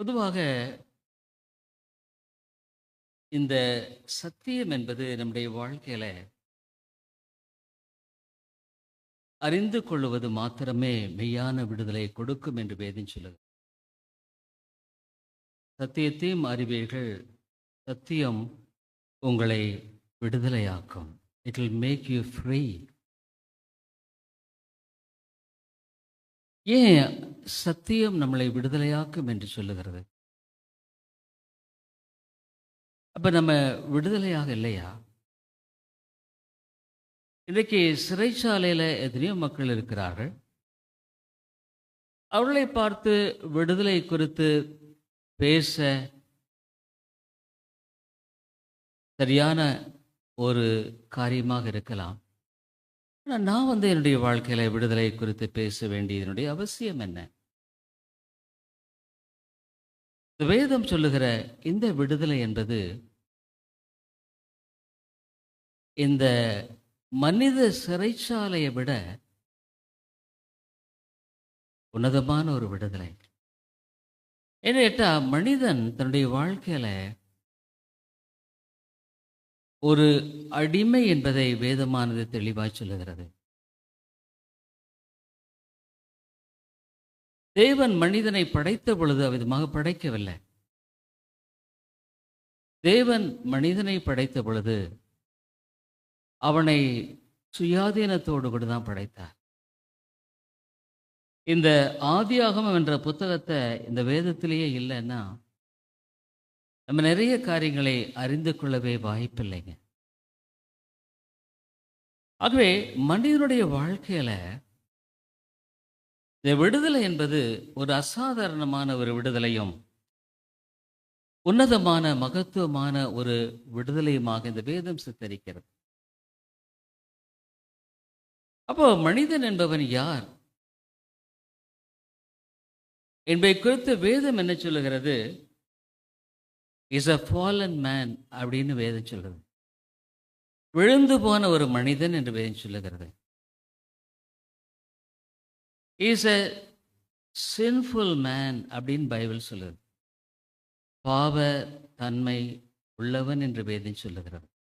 பொதுவாக இந்த சத்தியம் என்பது நம்முடைய வாழ்க்கையில அறிந்து கொள்வது மாத்திரமே மெய்யான விடுதலை கொடுக்கும் என்று வேதம் சொல்லுது. சத்தியத்தையும் அறிவீர்கள் சத்தியம் உங்களை விடுதலையாக்கும். It will make you free ஏன் சத்தியம் நம்மளை விடுதலையாக்கும் என்று சொல்லுகிறது. அப்ப நம்ம விடுதலையாக இல்லையா? இன்றைக்கு சிறைச்சாலையில் எத்தனையோ மக்கள் இருக்கிறார்கள். அவர்களை பார்த்து விடுதலை குறித்து பேச சரியான ஒரு காரியமாக இருக்கலாம். ஆனா நான் வந்து என்னுடைய வாழ்க்கையில விடுதலை குறித்து பேச வேண்டியதனுடைய அவசியம் என்ன? வேதம் சொல்லுகிற இந்த விடுதலை என்பது இந்த மனித சிறைச்சாலையை விட உன்னதமான ஒரு விடுதலை. என்ன கேட்டா மனிதன் தன்னுடைய வாழ்க்கையில ஒரு அடிமை என்பதை வேதமானது தெளிவாய் சொல்லுகிறது. தேவன் மனிதனை படைத்த பொழுது அவ்விதமாக படைக்கவில்லை. தேவன் மனிதனை படைத்த பொழுது அவனை சுயாதீனத்தோடு கூட தான் படைத்தார். இந்த ஆதியாகமம் என்ற புத்தகத்தை இந்த வேதத்திலேயே இல்லைன்னா நம்ம நிறைய காரியங்களை அறிந்து கொள்ளவே வாய்ப்பில்லைங்க. ஆகவே மனிதனுடைய வாழ்க்கையில இந்த விடுதலை என்பது ஒரு அசாதாரணமான ஒரு விடுதலையும் உன்னதமான மகத்துவமான ஒரு விடுதலையுமாக இந்த வேதம் சித்தரிக்கிறது. அப்போ மனிதன் என்பவன் யார்? என்பதை குறித்து வேதம் என்ன சொல்லுகிறது? இஸ் அ ஃபாலன் மேன் அப்படின்னு வேதம் சொல்லுது. விழுந்து போன ஒரு மனிதன் என்று வேதம் சொல்லுகிறது. இஸ் எ சின்ஃபுல் மேன் அப்படின்னு பைபிள் சொல்லுது. பாவ தன்மை உள்ளவன் என்று வேதம் சொல்லுகிறது.